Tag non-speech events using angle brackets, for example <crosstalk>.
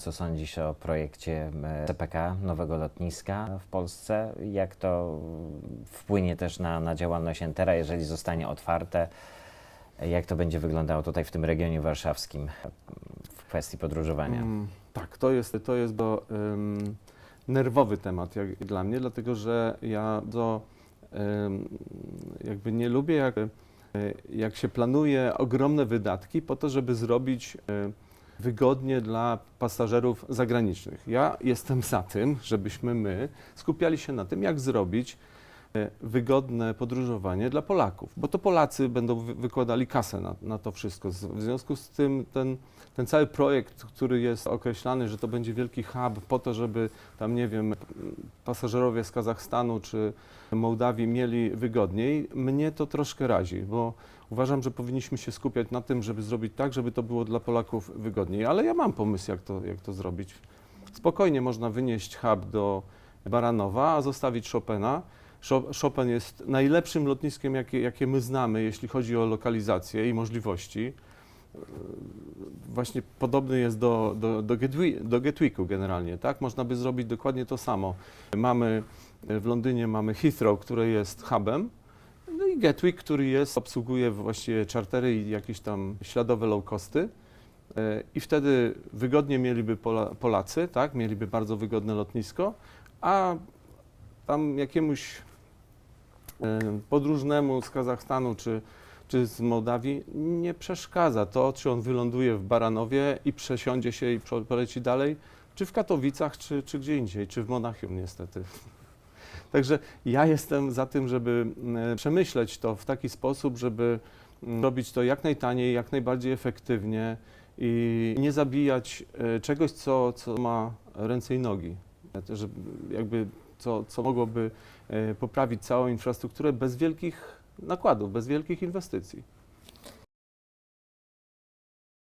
Co sądzisz o projekcie e, CPK, nowego lotniska w Polsce? Jak to wpłynie też na, na działalność Entera, jeżeli zostanie otwarte? Jak to będzie wyglądało tutaj w tym regionie warszawskim w kwestii podróżowania? Mm, tak, to jest, to jest bo, ym, nerwowy temat jak, dla mnie, dlatego że ja do, jakby nie lubię, jak, y, jak się planuje ogromne wydatki po to, żeby zrobić y, wygodnie dla pasażerów zagranicznych. Ja jestem za tym, żebyśmy my skupiali się na tym, jak zrobić wygodne podróżowanie dla Polaków, bo to Polacy będą wy- wykładali kasę na, na to wszystko. W związku z tym ten ten cały projekt, który jest określany, że to będzie wielki hub po to, żeby tam, nie wiem, pasażerowie z Kazachstanu czy Mołdawii mieli wygodniej, mnie to troszkę razi, bo uważam, że powinniśmy się skupiać na tym, żeby zrobić tak, żeby to było dla Polaków wygodniej. Ale ja mam pomysł, jak to, jak to zrobić. Spokojnie można wynieść hub do Baranowa, a zostawić Chopina. Cho- Chopin jest najlepszym lotniskiem, jakie, jakie my znamy, jeśli chodzi o lokalizację i możliwości właśnie podobny jest do, do, do, do generalnie, tak? Można by zrobić dokładnie to samo. Mamy w Londynie mamy Heathrow, który jest hubem, no i Gatwick, który jest, obsługuje właściwie czartery i jakieś tam śladowe low costy. E, I wtedy wygodnie mieliby Pola, Polacy, tak? Mieliby bardzo wygodne lotnisko, a tam jakiemuś e, podróżnemu z Kazachstanu czy czy z Mołdawii nie przeszkadza to, czy on wyląduje w Baranowie i przesiądzie się i poleci dalej, czy w Katowicach, czy, czy gdzie indziej, czy w Monachium niestety. <laughs> Także ja jestem za tym, żeby mm, przemyśleć to w taki sposób, żeby mm, robić to jak najtaniej, jak najbardziej efektywnie i nie zabijać e, czegoś, co, co ma ręce i nogi. Że jakby co, co mogłoby e, poprawić całą infrastrukturę bez wielkich nakładów, bez wielkich inwestycji.